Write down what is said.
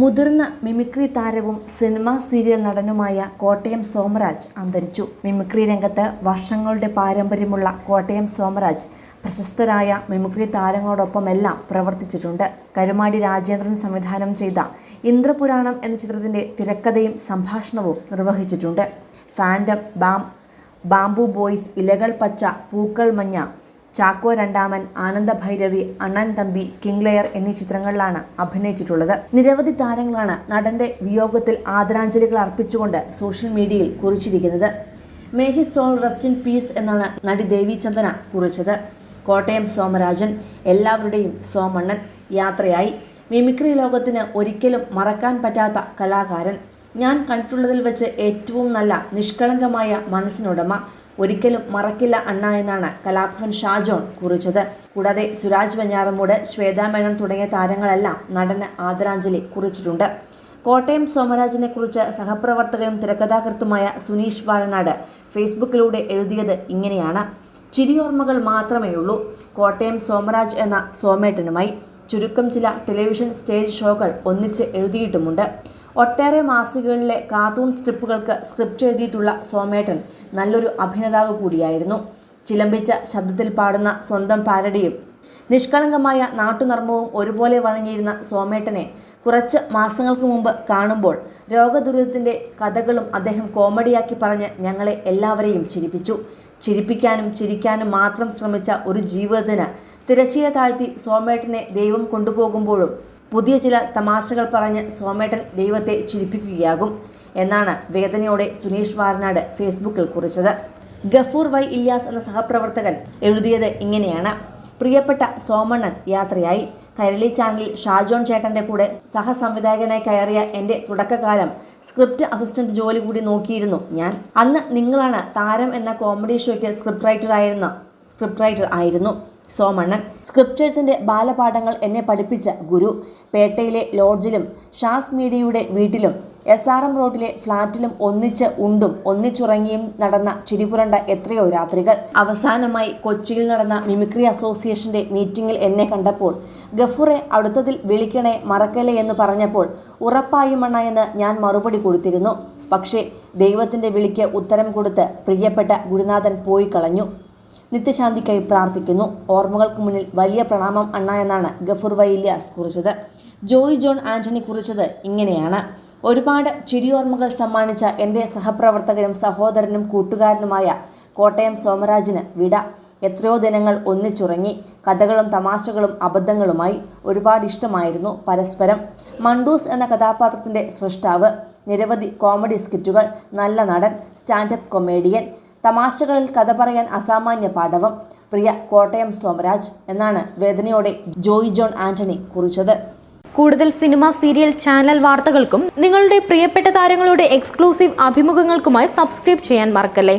മുതിർന്ന മിമിക്രി താരവും cinema serial നടനുമായ കോട്ടയം സോമരാജ് അന്തരിച്ചു. മിമിക്രി രംഗത്ത് വർഷങ്ങളുടെ പാരമ്പര്യമുള്ള കോട്ടയം സോമരാജ് പ്രശസ്തരായ മിമിക്രി താരങ്ങളോടൊപ്പമെല്ലാം പ്രവർത്തിച്ചിട്ടുണ്ട്. കരുമാടി രാജേന്ദ്രൻ സംവിധാനം ചെയ്ത ഇന്ദ്രപുരാണം എന്ന ചിത്രത്തിന്റെ തിരക്കഥയും സംഭാഷണവും നിർവഹിച്ചിട്ടുണ്ട്. ഫാൻഡം ബാം ബാംബു ബോയ്സ് ഇലകൾ പച്ച പൂക്കൾ മഞ്ഞ ചാക്കോ രണ്ടാമൻ ആനന്ദഭൈരവി അണ്ണൻ തമ്പി കിങ് ലെയർ എന്നീ ചിത്രങ്ങളിലാണ് അഭിനയിച്ചിട്ടുള്ളത്. നിരവധി താരങ്ങളാണ് നടന്റെ വിയോഗത്തിൽ ആദരാഞ്ജലികൾ അർപ്പിച്ചുകൊണ്ട് സോഷ്യൽ മീഡിയയിൽ കുറിച്ചിരിക്കുന്നത്. May he soul rest in peace എന്നാണ് നടി ദേവി ചന്ദന കുറിച്ചത്. കോട്ടയം സോമരാജൻ എല്ലാവരുടെയും സോമണ്ണൻ യാത്രയായി. മിമിക്രി ലോകത്തിന് ഒരിക്കലും മറക്കാൻ പറ്റാത്ത കലാകാരൻ. ഞാൻ കണ്ടിട്ടുള്ളതിൽ വെച്ച് ഏറ്റവും നല്ല നിഷ്കളങ്കമായ മനസ്സിനുടമ. ഒരിക്കലും മറക്കില്ല അണ്ണ എന്നാണ് കലാഭവൻ ഷാജോൺ കുറിച്ചത്. കൂടാതെ സുരാജ് വെഞ്ഞാറമ്മൂട് ശ്വേതാ മേനോൻ തുടങ്ങിയ താരങ്ങളെല്ലാം നടന് ആദരാഞ്ജലി കുറിച്ചിട്ടുണ്ട്. കോട്ടയം സോമരാജിനെ കുറിച്ച് സഹപ്രവർത്തകനും തിരക്കഥാകൃത്തുമായ സുനീഷ് വാലനാട് ഫേസ്ബുക്കിലൂടെ എഴുതിയത് ഇങ്ങനെയാണ്. ചിരിയോർമ്മകൾ മാത്രമേ ഉള്ളൂ കോട്ടയം സോമരാജ് എന്ന സോമേട്ടനുമായി ചുരുക്കം ചില ടെലിവിഷൻ സ്റ്റേജ് ഷോകൾ ഒന്നിച്ച് എഴുതിയിട്ടുമുണ്ട്. ഒട്ടേറെ മാസികകളിലെ കാർട്ടൂൺ സ്ട്രിപ്പുകൾക്ക് സ്ക്രിപ്റ്റ് എഴുതിയിട്ടുള്ള സോമേട്ടൻ നല്ലൊരു അഭിനേതാവ് കൂടിയായിരുന്നു. ചിലമ്പിച്ച ശബ്ദത്തിൽ പാടുന്ന സ്വന്തം പാരഡിയും നിഷ്കളങ്കമായ നാട്ടുനർമ്മവും ഒരുപോലെ വഴങ്ങിയിരുന്ന സോമേട്ടനെ കുറച്ച് മാസങ്ങൾക്ക് മുമ്പ് കാണുമ്പോൾ രോഗദുരിതത്തിന്റെ കഥകളും അദ്ദേഹം കോമഡിയാക്കി പറഞ്ഞ് ഞങ്ങളെ എല്ലാവരെയും ചിരിപ്പിച്ചു. ചിരിപ്പിക്കാനും ചിരിക്കാനും മാത്രം ശ്രമിച്ച ഒരു ജീവിതത്തിന് തിരശ്ശീല താഴ്ത്തി സോമേട്ടനെ ദൈവം കൊണ്ടുപോകുമ്പോഴും പുതിയ ചില തമാശകൾ പറഞ്ഞ് സോമേട്ടൻ ദൈവത്തെ ചിരിപ്പിക്കുകയാകും എന്നാണ് വേദനയോടെ സുനീഷ് വാരനാട് ഫേസ്ബുക്കിൽ കുറിച്ചത്. ഗഫൂർ വൈ ഇല്യാസ് എന്ന സഹപ്രവർത്തകൻ എഴുതിയത് ഇങ്ങനെയാണ്. പ്രിയപ്പെട്ട സോമണ്ണൻ യാത്രയായി. കരളി ചാനലിൽ ഷാജോൺ ചേട്ടന്റെ കൂടെ സഹസംവിധായകനായി കയറിയ എന്റെ തുടക്കകാലം സ്ക്രിപ്റ്റ് അസിസ്റ്റന്റ് ജോലി കൂടി നോക്കിയിരുന്നു ഞാൻ. അന്ന് നിങ്ങളാണ് താരം എന്ന കോമഡി ഷോയ്ക്ക് സ്ക്രിപ്റ്റ് റൈറ്റർ ആയിരുന്ന സ്ക്രിപ്റ്റ് റൈറ്റർ ആയിരുന്നു. സോമണ്ണൻ. സ്ക്രിപ്റ്റ് എഴുത്തിന്റെ ബാലപാഠങ്ങൾ എന്നെ പഠിപ്പിച്ച ഗുരു. പേട്ടയിലെ ലോഡ്ജിലും ഷാസ് മീഡിയയുടെ വീട്ടിലും എസ് ആർ എം റോഡിലെ ഫ്ളാറ്റിലും ഒന്നിച്ച് ഉണ്ടും ഒന്നിച്ചുറങ്ങിയും നടന്ന ചിരിപുരണ്ട എത്രയോ രാത്രികൾ. അവസാനമായി കൊച്ചിയിൽ നടന്ന മിമിക്രി അസോസിയേഷന്റെ മീറ്റിംഗിൽ എന്നെ കണ്ടപ്പോൾ ഗഫൂറെ അടുത്തതിൽ വിളിക്കണേ മറക്കലേ എന്ന് പറഞ്ഞപ്പോൾ ഉറപ്പായും എന്ന് ഞാൻ മറുപടി കൊടുത്തിരുന്നു. പക്ഷേ ദൈവത്തിന്റെ വിളിക്ക് ഉത്തരം കൊടുത്ത് പ്രിയപ്പെട്ട ഗുരുനാഥൻ പോയി കളഞ്ഞു. നിത്യശാന്തിക്കായി പ്രാർത്ഥിക്കുന്നു. ഓർമ്മകൾക്ക് മുന്നിൽ വലിയ പ്രണാമം അണ്ണ എന്നാണ് ഗഫൂർ വൈല്യാസ് കുറിച്ചത്. ജോയ് ജോൺ ആന്റണി കുറിച്ചത് ഇങ്ങനെയാണ്. ഒരുപാട് ചിരിയോർമ്മകൾ സമ്മാനിച്ച എന്റെ സഹപ്രവർത്തകനും സഹോദരനും കൂട്ടുകാരനുമായ കോട്ടയം സോമരാജിന് വിട. എത്രയോ ദിനങ്ങൾ ഒന്നിച്ചുറങ്ങി. കഥകളും തമാശകളും അബദ്ധങ്ങളുമായി ഒരുപാട് ഇഷ്ടമായിരുന്നു പരസ്പരം. മണ്ടൂസ് എന്ന കഥാപാത്രത്തിന്റെ സൃഷ്ടാവ് നിരവധി കോമഡി സ്കിറ്റുകൾ. നല്ല നടൻ സ്റ്റാൻഡപ്പ് കൊമേഡിയൻ. തമാശകളിൽ കഥ പറയാൻ അസാമാന്യ പാഠവം പ്രിയ കോട്ടയം സോമരാജ് എന്നാണ് വേദനയോടെ ജോയി ജോൺ ആന്റണി കുറിച്ചത്. കൂടുതൽ സിനിമ സീരിയൽ ചാനൽ വാർത്തകൾക്കും നിങ്ങളുടെ പ്രിയപ്പെട്ട താരങ്ങളുടെ എക്സ്ക്ലൂസീവ് അഭിമുഖങ്ങൾക്കുമായി സബ്സ്ക്രൈബ് ചെയ്യാൻ മറക്കല്ലേ?